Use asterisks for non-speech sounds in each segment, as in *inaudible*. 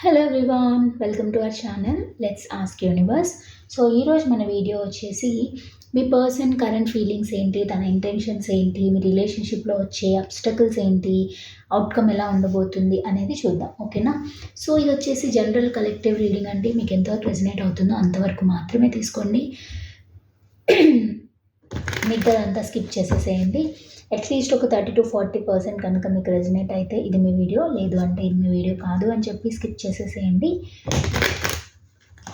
Hello everyone welcome to our channel let's ask universe so ఈరోజు మన video వచ్చేసి మీ పర్సన్ కరెంట్ ఫీలింగ్స్ ఏంటి తన ఇంటెన్షన్స్ ఏంటి మీ రిలేషన్షిప్లో వచ్చే అబ్స్టకల్స్ ఏంటి అవుట్కమ్ ఎలా ఉండబోతుంది అనేది చూద్దాం ఓకేనా సో ఇది వచ్చేసి జనరల్ కలెక్టివ్ రీడింగ్ అంటే మీకు ఎంతవరకు రెజినేట్ అవుతుందో అంతవరకు మాత్రమే తీసుకోండి. *clears throat* మిగతాదంతా స్కిప్ చేసేసేయండి. అట్లీస్ట్ ఒక థర్టీ టు ఫార్టీ పర్సెంట్ కనుక మీకు రెజినేట్ అయితే ఇది మీ వీడియో. లేదు అంటే ఇది మీ వీడియో కాదు అని చెప్పి స్కిప్ చేసేసేయండి.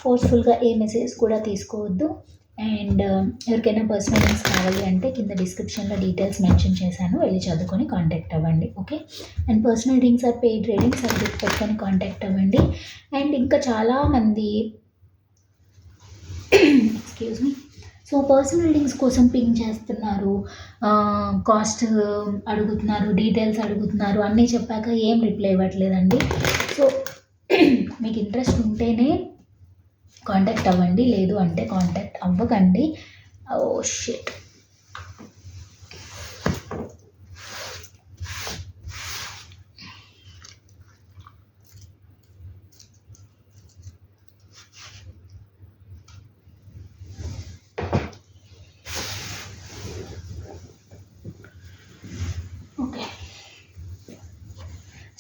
ఫోర్స్ఫుల్గా ఏ మెసేజ్ కూడా తీసుకోవద్దు. అండ్ uh, ఎవరికైనా పర్సనల్ లింక్స్ కావాలి అంటే కింద డిస్క్రిప్షన్లో డీటెయిల్స్ మెన్షన్ చేశాను. వెళ్ళి చదువుకొని కాంటాక్ట్ అవ్వండి. Okay and personal readings or paid readings అది పెట్టుకొని కాంటాక్ట్ అవ్వండి. అండ్ ఇంకా చాలామంది excuse me so personal readings కోసం పింగ్ చేస్తున్నారు. కాస్ట్ అడుగుతున్నారు డీటెయిల్స్ అడుగుతున్నారు అన్నీ చెప్పాక ఏం రిప్లై ఇవ్వట్లేదండి. సో *clears throat* మీకు ఇంట్రెస్ట్ ఉంటేనే కాంటాక్ట్ అవ్వండి లేదు అంటే కాంటాక్ట్ అవ్వకండి. Oh shit.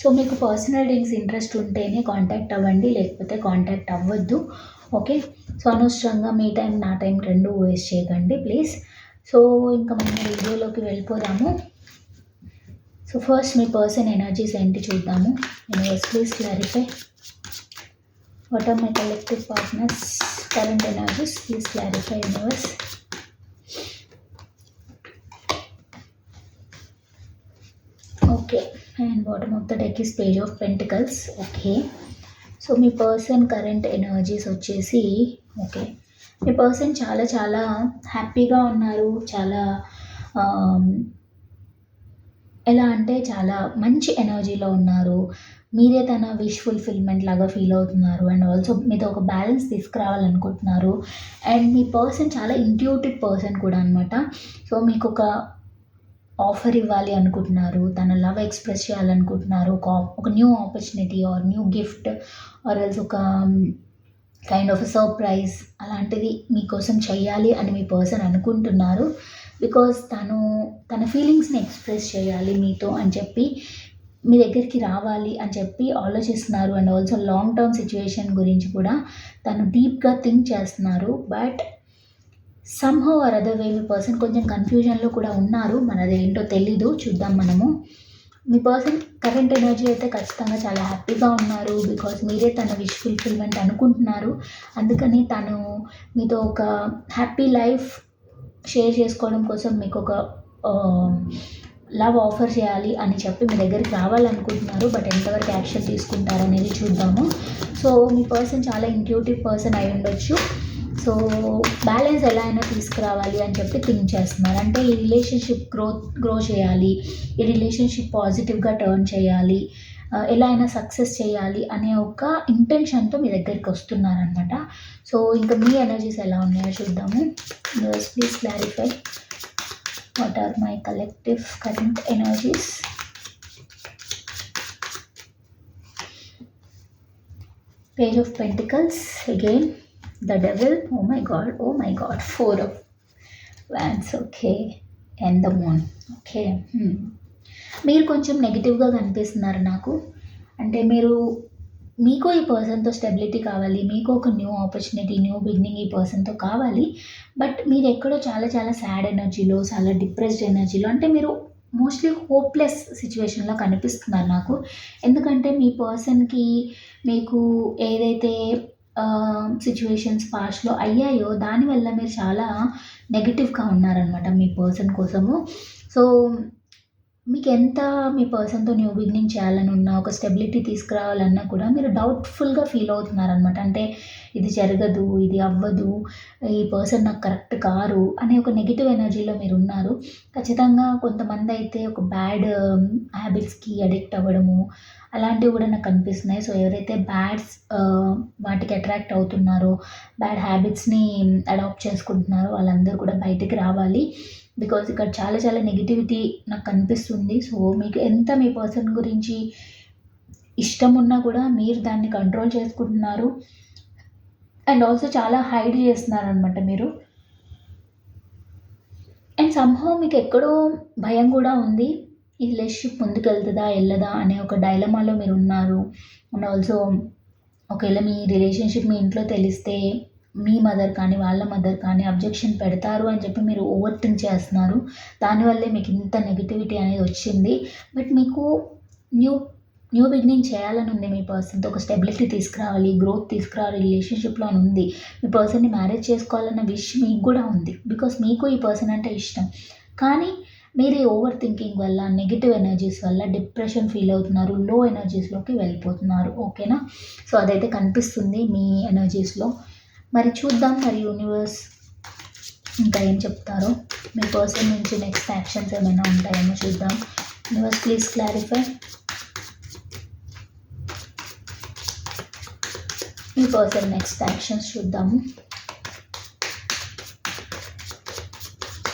సో మీకు పర్సనల్ లింక్స్ ఇంట్రెస్ట్ ఉంటేనే కాంటాక్ట్ అవ్వండి లేకపోతే కాంటాక్ట్ అవ్వద్దు. ఓకే? సో అనవసరంగా మీ టైం నా టైం రెండు వేస్ట్ చేయకండి ప్లీజ్ సో ఇంకా మనం వీడియోలోకి వెళ్ళిపోదాము. సో ఫస్ట్ మీ పర్సన్ ఎనర్జీస్ ఏంటి చూద్దాము. Universe please clarify what are my collective partners current energies please clarify universe okay and bottom of the deck is page of pentacles okay so me person current energies వచ్చేసి okay మీ person చాలా చాలా హ్యాపీగా ఉన్నారు. చాలా um, ఎలా అంటే చాలా మంచి ఎనర్జీలో ఉన్నారు. మీరే తన విష్ ఫుల్ఫిల్మెంట్ లాగా ఫీల్ అవుతున్నారు. అండ్ ఆల్సో మీతో ఒక బ్యాలెన్స్ తీసుకురావాలనుకుంటున్నారు. అండ్ మీ పర్సన్ చాలా ఇంట్యూటివ్ పర్సన్ కూడా అనమాట సో మీకు ఒక ఆఫర్ ఇవ్వాలి అనుకుంటున్నారు తన లవ్ ఎక్స్ప్రెస్ చేయాలనుకుంటున్నారు ఒక ఒక new opportunity or new gift or else ఒక కైండ్ ఆఫ్ సర్ప్రైజ్ అలాంటిది మీకోసం చెయ్యాలి అని మీ పర్సన్ అనుకుంటున్నారు. బికాస్ తను తన ఫీలింగ్స్ని ఎక్స్ప్రెస్ చేయాలి మీతో అని చెప్పి మీ దగ్గరికి రావాలి అని చెప్పి ఆలోచిస్తున్నారు. And also long term situation గురించి కూడా తను డీప్గా థింక్ చేస్తున్నారు. But somehow or other way me person కొంచెం కన్ఫ్యూజన్లో కూడా ఉన్నారు. మనది ఏంటో తెలీదు. చూద్దాం మనము. మీ పర్సన్ కరెంట్ ఎనర్జీ అయితే ఖచ్చితంగా చాలా హ్యాపీగా ఉన్నారు. బికాజ్ మీరే తన విష్ ఫుల్ఫిల్మెంట్ అనుకుంటున్నారు. అందుకని తను మీతో ఒక హ్యాపీ లైఫ్ షేర్ చేసుకోవడం కోసం మీకు ఒక um, లవ్ ఆఫర్ చేయాలి అని చెప్పి మీ దగ్గరికి రావాలనుకుంటున్నారు. బట్ ఎంతవరకు యాక్షన్ తీసుకుంటారు అనేది చూద్దాము. సో మీ పర్సన్ చాలా ఇంట్యూటివ్ పర్సన్ అయి ఉండొచ్చు. సో బ్యాలెన్స్ ఎలా అయినా తీసుకురావాలి అని చెప్పి థింక్ చేస్తున్నారు. అంటే ఈ రిలేషన్షిప్ గ్రోత్ గ్రో చేయాలి ఈ రిలేషన్షిప్ పాజిటివ్గా టర్న్ చేయాలి ఎలా అయినా సక్సెస్ చేయాలి అనే ఒక ఇంటెన్షన్తో మీ దగ్గరికి వస్తున్నారనమాట సో ఇంకా మీ ఎనర్జీస్ ఎలా ఉన్నాయో చూద్దాము. Please clarify what are my collective current energies page of pentacles again the devil oh my god oh my god four wands okay and the moon okay మీరు కొంచెం నెగిటివ్గా కనిపిస్తున్నారు నాకు. అంటే మీరు మీకు ఈ పర్సన్తో స్టెబిలిటీ కావాలి మీకు ఒక న్యూ ఆపర్చునిటీ న్యూ బిగినింగ్ ఈ పర్సన్తో కావాలి బట్ మీరు ఎక్కడో చాలా చాలా సాడ్ ఎనర్జీలో చాలా డిప్రెస్డ్ ఎనర్జీలో అంటే మీరు మోస్ట్లీ హోప్లెస్ సిచ్యువేషన్లో కనిపిస్తున్నారు నాకు. ఎందుకంటే మీ పర్సన్కి మీకు ఏదైతే సిచ్యువేషన్స్ పాస్ట్లో అయ్యాయో దానివల్ల మీరు చాలా నెగిటివ్గా ఉన్నారనమాట మీ పర్సన్ కోసము. సో మీకు ఎంత మీ పర్సన్తో న్యూ బిగినింగ్ చేయాలని ఉన్నా ఒక స్టెబిలిటీ తీసుకురావాలన్నా కూడా మీరు డౌట్ఫుల్గా ఫీల్ అవుతున్నారనమాట అంటే ఇది జరగదు ఇది అవ్వదు ఈ పర్సన్ నాకు కరెక్ట్ కారు అనే ఒక నెగిటివ్ ఎనర్జీలో మీరు ఉన్నారు ఖచ్చితంగా కొంతమంది అయితే ఒక బ్యాడ్ హ్యాబిట్స్కి అడిక్ట్ అవ్వడము అలాంటివి కూడా నాకు కనిపిస్తున్నాయి సో ఎవరైతే బ్యాడ్స్ వాటికి అట్రాక్ట్ అవుతున్నారో బ్యాడ్ హ్యాబిట్స్ని అడాప్ట్ చేసుకుంటున్నారో వాళ్ళందరూ కూడా బయటికి రావాలి. బికాజ్ ఇక్కడ చాలా చాలా నెగిటివిటీ నాకు కనిపిస్తుంది. సో మీకు ఎంత మీ పర్సన్ గురించి ఇష్టం ఉన్నా కూడా మీరు దాన్ని కంట్రోల్ చేసుకుంటున్నారు. అండ్ ఆల్సో చాలా హైడ్ చేస్తున్నారు అనమాట మీరు. అండ్ సంహవ్ మీకు ఎక్కడో భయం కూడా ఉంది. ఈ రిలేషన్షిప్ ముందుకు వెళ్తుందా వెళ్ళదా అనే ఒక డైలమాలో మీరు ఉన్నారు. అండ్ ఆల్సో ఒకవేళ మీ రిలేషన్షిప్ మీ ఇంట్లో తెలిస్తే మీ మదర్ కానీ వాళ్ళ మదర్ కానీ అబ్జెక్షన్ పెడతారు అని చెప్పి మీరు ఓవర్ థింక్ చేస్తున్నారు దానివల్లే మీకు ఇంత నెగిటివిటీ అనేది వచ్చింది. బట్ మీకు న్యూ న్యూ బిగినింగ్ చేయాలని ఉంది మీ పర్సన్తో ఒక స్టెబిలిటీ తీసుకురావాలి గ్రోత్ తీసుకురావాలి రిలేషన్షిప్లో అని ఉంది. మీ పర్సన్ని మ్యారేజ్ చేసుకోవాలన్న విష్ మీకు కూడా ఉంది. బికాస్ మీకు ఈ పర్సన్ అంటే ఇష్టం. కానీ మీరు ఓవర్ థింకింగ్ వల్ల నెగిటివ్ ఎనర్జీస్ వల్ల డిప్రెషన్ ఫీల్ అవుతున్నారు లో ఎనర్జీస్లోకి వెళ్ళిపోతున్నారు. ఓకేనా? సో అదైతే కనిపిస్తుంది మీ ఎనర్జీస్లో. మరి చూద్దాం మరి యూనివర్స్ ఇంకా ఏం చెప్తారో. మీ పర్సన్ నుంచి నెక్స్ట్ యాక్షన్స్ ఏమైనా ఉంటాయేమో చూద్దాం. యూనివర్స్ ప్లీజ్ క్లారిఫై మీ పర్సన్ నెక్స్ట్ యాక్షన్స్ చూద్దాము.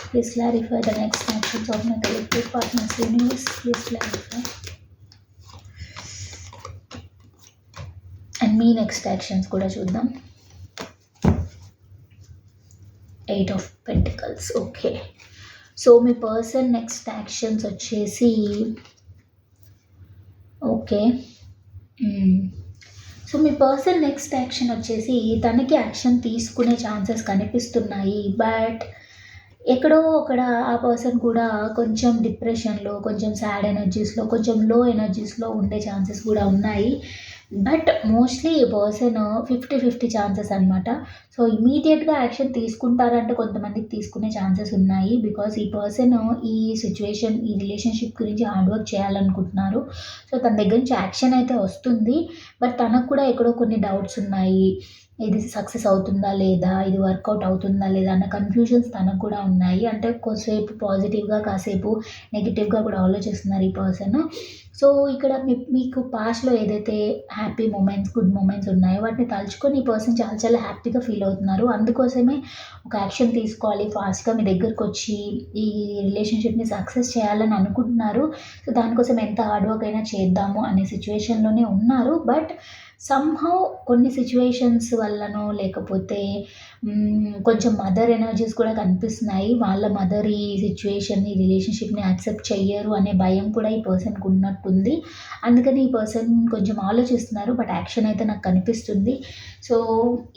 Please clarify the next actions of my collective partners universe please clarify and me next actions కూడా చూద్దాం. Eight of pentacles okay so me person next actions వచ్చేసి okay so మీ person next action వచ్చేసి తనకి action తీసుకునే chances కనిపిస్తున్నాయి but ఎక్కడో అక్కడ ఆ పర్సన్ కూడా కొంచెం డిప్రెషన్లో కొంచెం సాడ్ ఎనర్జీస్లో కొంచెం లో ఎనర్జీస్లో ఉండే ఛాన్సెస్ కూడా ఉన్నాయి. బట్ మోస్ట్లీ ఈ పర్సన్ ఫిఫ్టీ ఫిఫ్టీ ఛాన్సెస్ అనమాట సో ఇమీడియట్గా యాక్షన్ తీసుకుంటారంటే కొంతమందికి తీసుకునే ఛాన్సెస్ ఉన్నాయి. బికాస్ ఈ పర్సన్ ఈ సిచ్యువేషన్ ఈ రిలేషన్షిప్ గురించి హార్డ్ వర్క్ చేయాలనుకుంటున్నారు. సో తన దగ్గర నుంచి యాక్షన్ అయితే వస్తుంది. బట్ తనకు కూడా ఎక్కడో కొన్ని డౌట్స్ ఉన్నాయి. ఇది సక్సెస్ అవుతుందా లేదా ఇది వర్కౌట్ అవుతుందా లేదా అన్న కన్ఫ్యూజన్స్ తనకు కూడా ఉన్నాయి. అంటే కొద్దిసేపు పాజిటివ్గా కాసేపు నెగిటివ్గా కూడా ఆలోచిస్తున్నారు ఈ పర్సన్. సో ఇక్కడ మీ మీకు పాస్ట్లో ఏదైతే హ్యాపీ మూమెంట్స్ గుడ్ మూమెంట్స్ ఉన్నాయో వాటిని తలుచుకొని ఈ పర్సన్ చాలా చాలా హ్యాపీగా ఫీల్ అవుతున్నారు. అందుకోసమే ఒక యాక్షన్ తీసుకోవాలి ఫాస్ట్గా మీ దగ్గరకు వచ్చి ఈ రిలేషన్షిప్ని సక్సెస్ చేయాలని అనుకుంటున్నారు. సో దానికోసం ఎంత హార్డ్ వర్క్ అయినా చేద్దాము అనే సిచ్యువేషన్లోనే ఉన్నారు. బట్ సంహౌ కొన్ని సిచ్యువేషన్స్ వల్లనో లేకపోతే కొంచెం మదర్ ఎనర్జీస్ కూడా కనిపిస్తున్నాయి. వాళ్ళ మదర్ ఈ సిచ్యువేషన్ ఈ రిలేషన్షిప్ని యాక్సెప్ట్ చెయ్యరు అనే భయం కూడా ఈ పర్సన్కి ఉన్నట్టుంది. అందుకని ఈ పర్సన్ కొంచెం ఆలోచిస్తున్నారు బట్ యాక్షన్ అయితే నాకు కనిపిస్తుంది. సో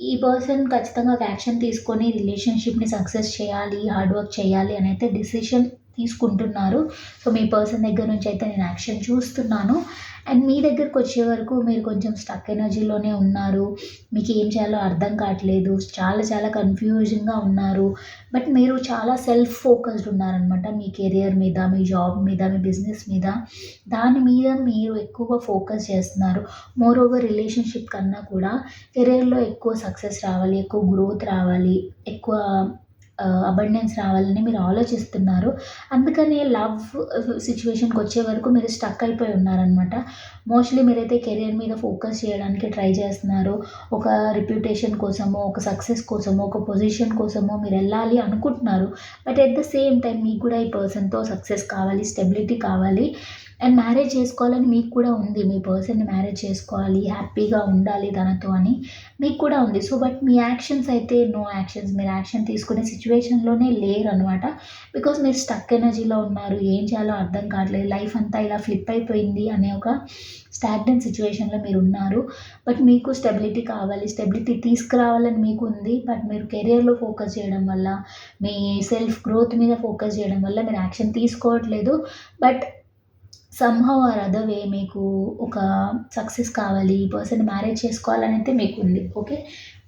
ఈ పర్సన్ ఖచ్చితంగా ఒక యాక్షన్ తీసుకొని రిలేషన్షిప్ని సక్సెస్ చేయాలి హార్డ్ వర్క్ చేయాలి అని అయితే డిసిషన్ తీసుకుంటున్నారు. సో మీ పర్సన్ దగ్గర నుంచి అయితే నేను యాక్షన్ చూస్తున్నాను. అండ్ మీ దగ్గరకు వచ్చే వరకు మీరు కొంచెం స్టక్ ఎనర్జీలోనే ఉన్నారు. మీకు ఏం చేయాలో అర్థం కావట్లేదు. చాలా చాలా కన్ఫ్యూజన్గా ఉన్నారు. బట్ మీరు చాలా సెల్ఫ్ ఫోకస్డ్ ఉన్నారనమాట మీ కెరియర్ మీద మీ జాబ్ మీద మీ బిజినెస్ మీద. దాని మీద మీరు ఎక్కువగా ఫోకస్ చేస్తున్నారు. మోర్ ఓవర్ రిలేషన్షిప్ కన్నా కూడా కెరియర్లో ఎక్కువ సక్సెస్ రావాలి ఎక్కువ గ్రోత్ రావాలి ఎక్కువ అబండెన్స్ రావాలని మీరు ఆలోచిస్తున్నారు. అందుకని లవ్ సిచ్యువేషన్కి వచ్చే వరకు మీరు స్టక్ అయిపోయి ఉన్నారనమాట మోస్ట్లీ మీరైతే కెరియర్ మీద ఫోకస్ చేయడానికి ట్రై చేస్తున్నారు. ఒక రిప్యుటేషన్ కోసమో ఒక సక్సెస్ కోసమో ఒక పొజిషన్ కోసమో మీరు వెళ్ళాలి అనుకుంటున్నారు. But at the same time మీకు కూడా ఈ పర్సన్తో సక్సెస్ కావాలి స్టెబిలిటీ కావాలి. అండ్ మ్యారేజ్ చేసుకోవాలని మీకు కూడా ఉంది. మీ పర్సన్ని మ్యారేజ్ చేసుకోవాలి. హ్యాపీగా ఉండాలి తనతో అని మీకు కూడా ఉంది. సో బట్ మీ యాక్షన్స్ అయితే నో యాక్షన్స్ మీరు యాక్షన్ తీసుకునే సిచ్యువేషన్లోనే లేరు అనమాట బికాస్ మీరు స్టక్ ఎనర్జీలో ఉన్నారు. ఏం చేయాలో అర్థం కావట్లేదు. లైఫ్ అంతా ఇలా ఫ్లిప్ అయిపోయింది అనే ఒక స్టాగ్నెంట్ సిచ్యువేషన్లో మీరు ఉన్నారు. బట్ మీకు స్టెబిలిటీ కావాలి. స్టెబిలిటీ తీసుకురావాలని మీకు ఉంది. బట్ మీరు కెరియర్లో ఫోకస్ చేయడం వల్ల మీ సెల్ఫ్ గ్రోత్ మీద ఫోకస్ చేయడం వల్ల మీరు యాక్షన్ తీసుకోవట్లేదు. But somehow or other way మీకు ఒక సక్సెస్ కావాలి ఈ పర్సన్ మ్యారేజ్ చేసుకోవాలని అయితే మీకు ఉంది ఓకే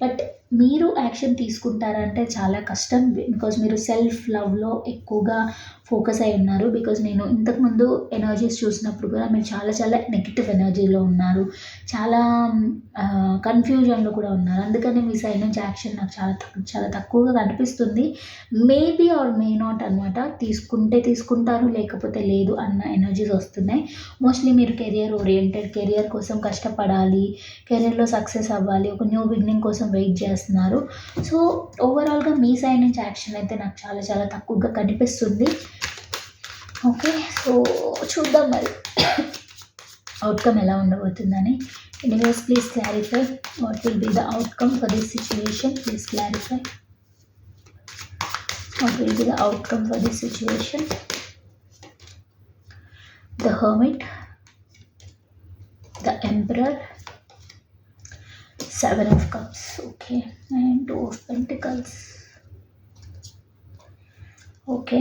బట్ మీరు యాక్షన్ తీసుకుంటారంటే చాలా కష్టం. బికాజ్ మీరు సెల్ఫ్ లవ్లో ఎక్కువగా ఫోకస్ అయి ఉన్నారు. బికాజ్ నేను ఇంతకుముందు ఎనర్జీస్ చూసినప్పుడు కూడా మీరు చాలా చాలా నెగిటివ్ ఎనర్జీలో ఉన్నారు. చాలా కన్ఫ్యూజన్లో కూడా ఉన్నారు. అందుకని మీ సైడ్ నుంచి యాక్షన్ నాకు చాలా తక్కువ చాలా తక్కువగా కనిపిస్తుంది. మేబీ ఆర్ మే నాట్ అనమాట తీసుకుంటే తీసుకుంటారు లేకపోతే లేదు అన్న ఎనర్జీస్ వస్తున్నాయి. మోస్ట్లీ మీరు కెరియర్ ఓరియంటెడ్ కెరియర్ కోసం కష్టపడాలి కెరియర్లో సక్సెస్ అవ్వాలి ఒక న్యూ బిగినింగ్ కోసం వెయిట్ చేస్తున్నారు. సో ఓవరాల్గా మీ సైడ్ నుంచి యాక్షన్ అయితే నాకు చాలా చాలా తక్కువగా కనిపిస్తుంది. ఓకే సో చూద్దాం మరి. అవుట్కమ్ ఎలా ఉండబోతుందని. Anyways please clarify what will be the outcome for this situation please clarify what will be the outcome for this situation the hermit the emperor seven of cups okay and two of pentacles okay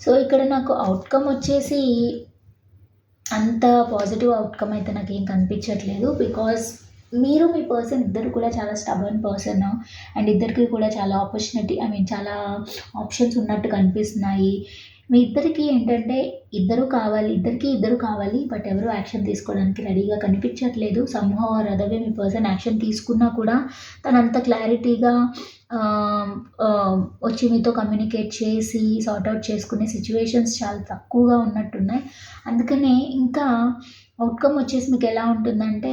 so ఇక్కడ నాకు outcome వచ్చేసి అంత positive outcome అయితే నాకు ఏం కనిపించట్లేదు because మీరు మీ person ఇద్దరు కూడా చాలా స్టబర్న్ పర్సన్ అండ్ ఇద్దరికి కూడా చాలా ఆపర్చునిటీ ఐ మీన్ చాలా ఆప్షన్స్ ఉన్నట్టు కనిపిస్తున్నాయి. మీ ఇద్దరికి ఏంటంటే ఇద్దరు కావాలి ఇద్దరికి ఇద్దరు కావాలి బట్ ఎవరు యాక్షన్ తీసుకోవడానికి రెడీగా కనిపించట్లేదు. సంహో ఆర్ అదవే మీ పర్సన్ యాక్షన్ తీసుకున్నా కూడా తనంత క్లారిటీగా వచ్చి మీతో కమ్యూనికేట్ చేసి సార్ట్అవుట్ చేసుకునే సిచ్యువేషన్స్ చాలా తక్కువగా ఉన్నట్టున్నాయి. అందుకనే ఇంకా అవుట్కమ్ వచ్చేసి మీకు ఎలా ఉంటుందంటే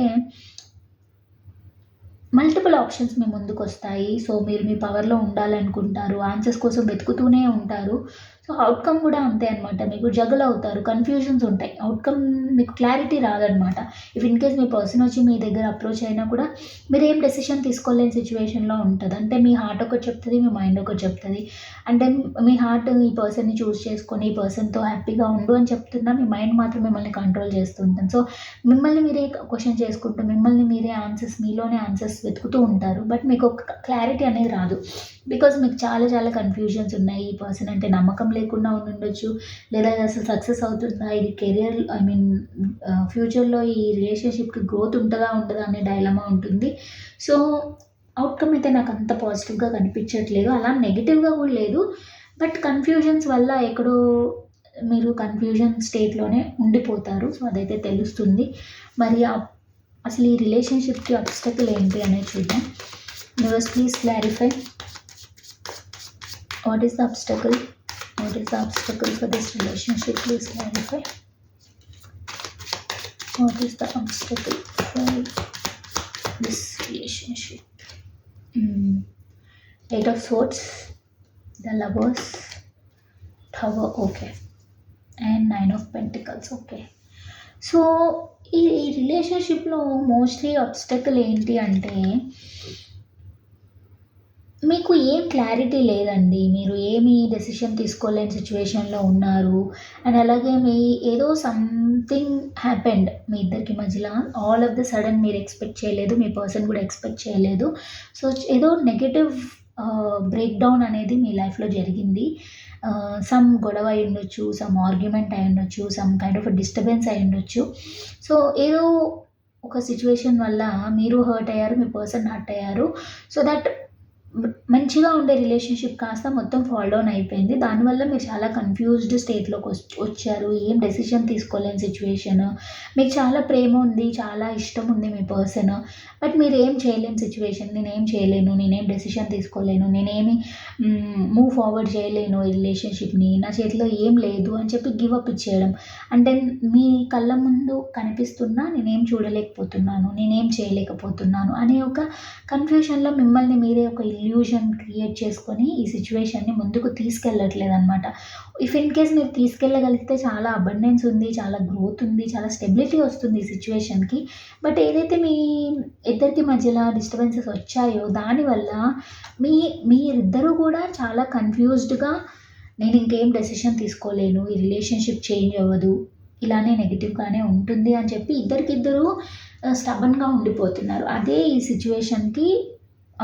మల్టిపుల్ ఆప్షన్స్ మీ ముందుకు వస్తాయి సో మీరు మీ పవర్లో ఉండాలనుకుంటారు ఆన్సర్స్ కోసం వెతుకుతూనే ఉంటారు. సో అవుట్కమ్ కూడా అంతే అనమాట మీకు జగల్ అవుతారు కన్ఫ్యూజన్స్ ఉంటాయి. అవుట్కమ్ మీకు క్లారిటీ రాదనమాట ఇఫ్ ఇన్ కేస్ మీ పర్సన్ వచ్చి మీ దగ్గర అప్రోచ్ అయినా కూడా మీరు ఏం డెసిషన్ తీసుకోలేని సిచ్యువేషన్లో ఉంటుంది. అంటే మీ హార్ట్ ఒకటి చెప్తుంది మీ మైండ్ ఒకటి చెప్తుంది. అంటే మీ హార్ట్ ఈ పర్సన్ని చూస్ చేసుకొని ఈ పర్సన్తో హ్యాపీగా ఉండు అని చెప్తున్నా మీ మైండ్ మాత్రం మిమ్మల్ని కంట్రోల్ చేస్తుంటుంది సో మిమ్మల్ని మీరే క్వశ్చన్ చేసుకుంటూ మిమ్మల్ని మీరే ఆన్సర్స్ మీలోనే ఆన్సర్స్ వెతుకుతూ ఉంటారు. బట్ మీకు ఒక క్లారిటీ అనేది రాదు. బికాజ్ మీకు చాలా చాలా కన్ఫ్యూజన్స్ ఉన్నాయి. ఈ పర్సన్ అంటే నమ్మకం లేకుండా ఉండొచ్చు లేదా అసలు సక్సెస్ అవుతుందా? ఇది కెరియర్ ఐ మీన్ ఫ్యూచర్లో ఈ రిలేషన్షిప్కి గ్రోత్ ఉంటుందా ఉండదా అనే డైలమా ఉంటుంది. సో అవుట్కమ్ అయితే నాకు అంత పాజిటివ్గా కనిపించట్లేదు. అలా నెగిటివ్గా కూడా లేదు. బట్ కన్ఫ్యూజన్స్ వల్ల ఎక్కడో మీరు కన్ఫ్యూజన్ స్టేట్లోనే ఉండిపోతారు. సో అదైతే తెలుస్తుంది. మరి అసలు ఈ రిలేషన్షిప్కి అబ్స్టకుల్ ఏంటి అనేది చూద్దాం. Universe please clarify what is the obstacle What is the obstacle for this relationship? Please clarify. What is the obstacle for this relationship? Mm. Eight of Swords, the Lovers, Tower, okay, and Nine of Pentacles, okay. So ఈ ఈ రిలేషన్షిప్లో mostly obstacle ఏంటి అంటే మీకు ఏం clarity లేదండి. మీరు ఏమి డెసిషన్ తీసుకోలేని సిచ్యువేషన్లో ఉన్నారు అండ్ అలాగే మీ ఏదో సంథింగ్ హ్యాపెండ్ మీ ఇద్దరికి మధ్యలో ఆల్ ఆఫ్ ద సడన్ మీరు ఎక్స్పెక్ట్ చేయలేదు మీ పర్సన్ కూడా ఎక్స్పెక్ట్ చేయలేదు. సో ఏదో నెగటివ్ బ్రేక్ డౌన్ అనేది మీ లైఫ్లో జరిగింది. సమ్ గొడవ అయి ఉండొచ్చు సమ్ ఆర్గ్యుమెంట్ అయి ఉండొచ్చు సమ్ కైండ్ ఆఫ్ డిస్టర్బెన్స్ అయి ఉండొచ్చు. సో ఏదో ఒక సిచ్యువేషన్ వల్ల మీరు హర్ట్ అయ్యారు మీ పర్సన్ హర్ట్ అయ్యారు. సో దట్ మంచిగా ఉండే రిలేషన్షిప్ కాస్త మొత్తం ఫాల్ డౌన్ అయిపోయింది. దానివల్ల మీరు చాలా కన్ఫ్యూజ్డ్ స్టేట్లోకి వచ్చారు. ఏం డెసిషన్ తీసుకోలేని సిచ్యువేషన్ మీకు చాలా ప్రేమ ఉంది చాలా ఇష్టం ఉంది మీ పర్సన్ బట్ మీరు ఏం చేయలేని సిచ్యువేషన్ నేనేం చేయలేను నేనేం డెసిషన్ తీసుకోలేను నేనేమి మూవ్ ఫార్వర్డ్ చేయలేను ఈ రిలేషన్షిప్ని నా. చేతిలో ఏం లేదు అని చెప్పి గివ్ అప్ ఇచ్చేయడం. అంటే మీ కళ్ళ ముందు కనిపిస్తున్నా నేనేం చూడలేకపోతున్నాను నేనేం చేయలేకపోతున్నాను అనే ఒక కన్ఫ్యూషన్లో మిమ్మల్ని మీరే ఒక ఇల్యూషన్ క్రియేట్ చేసుకొని ఈ సిచ్యువేషన్ని ముందుకు తీసుకెళ్ళట్లేదు అనమాట ఇఫ్ ఇన్ కేస్ మీరు తీసుకెళ్ళగలిగితే చాలా అబండెన్స్ ఉంది చాలా గ్రోత్ ఉంది చాలా స్టెబిలిటీ వస్తుంది ఈ సిచ్యువేషన్కి బట్ ఏదైతే మీ ఇద్దరికి మధ్యలో డిస్టర్బెన్సెస్ వచ్చాయో దానివల్ల మీ మీరిద్దరూ కూడా చాలా కన్ఫ్యూజ్డ్గా నేను ఇంకేం డెసిషన్ తీసుకోలేను ఈ రిలేషన్షిప్ చేంజ్ అవ్వదు ఇలానే నెగిటివ్గానే ఉంటుంది అని చెప్పి ఇద్దరికిద్దరు స్టబన్గా ఉండిపోతున్నారు. అదే ఈ సిచ్యువేషన్కి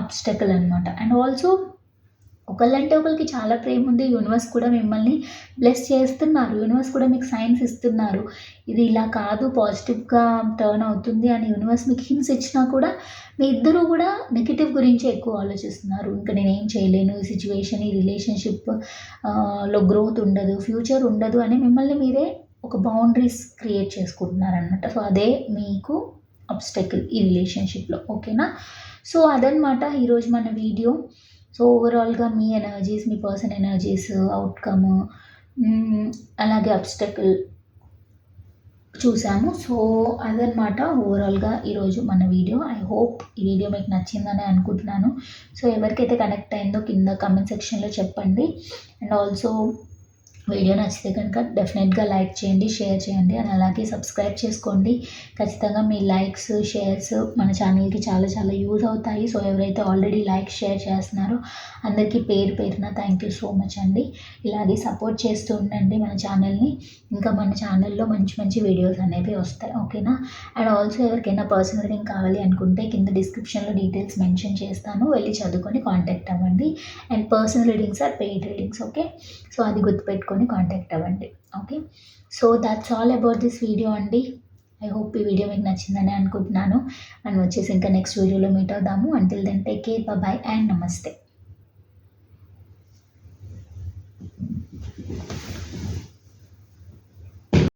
అబ్స్టకల్ అనమాట అండ్ ఆల్సో ఒకళ్ళంటే ఒకరికి చాలా ప్రేమ ఉంది. యూనివర్స్ కూడా మిమ్మల్ని బ్లెస్ చేస్తున్నారు. యూనివర్స్ కూడా మీకు సైన్స్ ఇస్తున్నారు. ఇది ఇలా కాదు పాజిటివ్గా టర్న్ అవుతుంది అని యూనివర్స్ మీకు హింట్స్ ఇచ్చినా కూడా మీ ఇద్దరు కూడా నెగిటివ్ గురించి ఎక్కువ ఆలోచిస్తున్నారు. ఇంకా నేనేం చేయలేను. ఈ సిచ్యువేషన్ ఈ రిలేషన్షిప్లో గ్రోత్ ఉండదు ఫ్యూచర్ ఉండదు అని మిమ్మల్ని మీరే ఒక బౌండరీస్ క్రియేట్ చేసుకుంటున్నారు అనమాట సో అదే మీకు అబ్స్టెకిల్ ఈ రిలేషన్షిప్లో ఓకేనా సో అదనమాట ఈరోజు మన వీడియో. సో ఓవరాల్గా మీ ఎనర్జీస్ మీ పర్సన్ ఎనర్జీస్ అవుట్కమ్ అలాగే అబ్స్టకల్ చూసాము. సో అదనమాట ఓవరాల్గా ఈరోజు మన వీడియో. ఐ హోప్ ఈ వీడియో మీకు నచ్చిందని అనుకుంటున్నాను. సో ఎవరికైతే కనెక్ట్ అయిందో కింద కమెంట్ సెక్షన్లో చెప్పండి. అండ్ ఆల్సో వీడియో నచ్చితే కనుక డెఫినెట్గా లైక్ చేయండి షేర్ చేయండి అండ్ అలాగే సబ్స్క్రైబ్ చేసుకోండి. ఖచ్చితంగా మీ లైక్స్ షేర్స్ మన ఛానల్కి చాలా చాలా యూజ్ అవుతాయి. సో ఎవరైతే ఆల్రెడీ లైక్ షేర్ చేస్తున్నారో అందరికీ పేరు పేరున థ్యాంక్ యూ సో మచ్ అండి. ఇలాగే సపోర్ట్ చేస్తూ ఉండండి మన ఛానల్ని ఇంకా మన ఛానల్లో మంచి మంచి వీడియోస్ అనేవి వస్తాయి. ఓకేనా అండ్ ఆల్సో ఎవరికైనా పర్సనల్ లింక్ కావాలి అనుకుంటే కింద డిస్క్రిప్షన్లో డీటెయిల్స్ మెన్షన్ చేస్తాను. వెళ్ళి చదువుకొని కాంటాక్ట్ అవ్వండి. And personal readings or paid readings okay so అది గుర్తుపెట్టుకో పెట్టుకొని కాంటాక్ట్ అవ్వండి. Okay so that's all about this video అండి. ఐ హోప్ ఈ వీడియో మీకు నచ్చిందని అనుకుంటున్నాను. అండ్ వచ్చేసి ఇంకా నెక్స్ట్ వీడియోలో మీట్ అవుదాము. Until then take care bye and నమస్తే